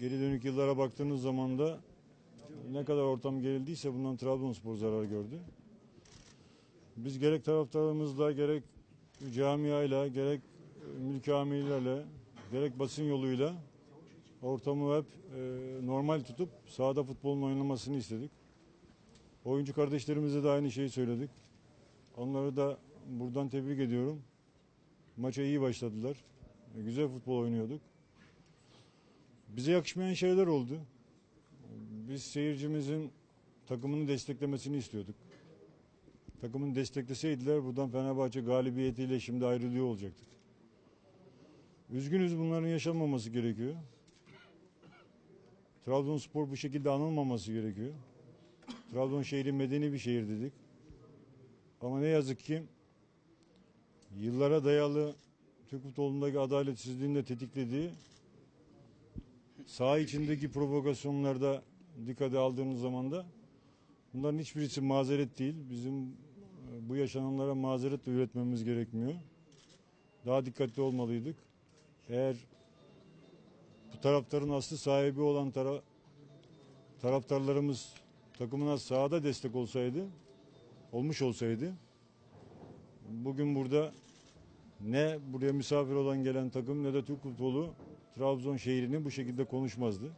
geri dönük yıllara baktığınız zaman da ne kadar ortam gerildiyse bundan Trabzonspor zarar gördü. Biz gerek taraftarımızla gerek camiayla gerek mülki amirlerle gerek basın yoluyla ortamı hep e, normal tutup sahada futbolun oynamasını istedik. Oyuncu kardeşlerimize de aynı şeyi söyledik. Onları da buradan tebrik ediyorum. Maça iyi başladılar. E, Güzel futbol oynuyorduk. Bize yakışmayan şeyler oldu. Biz seyircimizin takımını desteklemesini istiyorduk. Takımını destekleseydiler buradan Fenerbahçe galibiyetiyle şimdi ayrılıyor olacaktık. Üzgünüz bunların yaşanmaması gerekiyor. Trabzonspor bu şekilde anılmaması gerekiyor. Trabzon şehri medeni bir şehir dedik. Ama ne yazık ki yıllara dayalı Türk futbolundaki adaletsizliğin de tetiklediği saha içindeki provokasyonlarda dikkate aldığınız zaman da bunların hiçbirisi mazeret değil. Bizim e, bu yaşananlara mazeret de üretmemiz gerekmiyor. Daha dikkatli olmalıydık. Eğer bu taraftarın aslı sahibi olan tara taraftarlarımız takımına sahada destek olsaydı, olmuş olsaydı bugün burada ne buraya misafir olan gelen takım ne de Türk futbolu Trabzon şehrini bu şekilde konuşmazdı.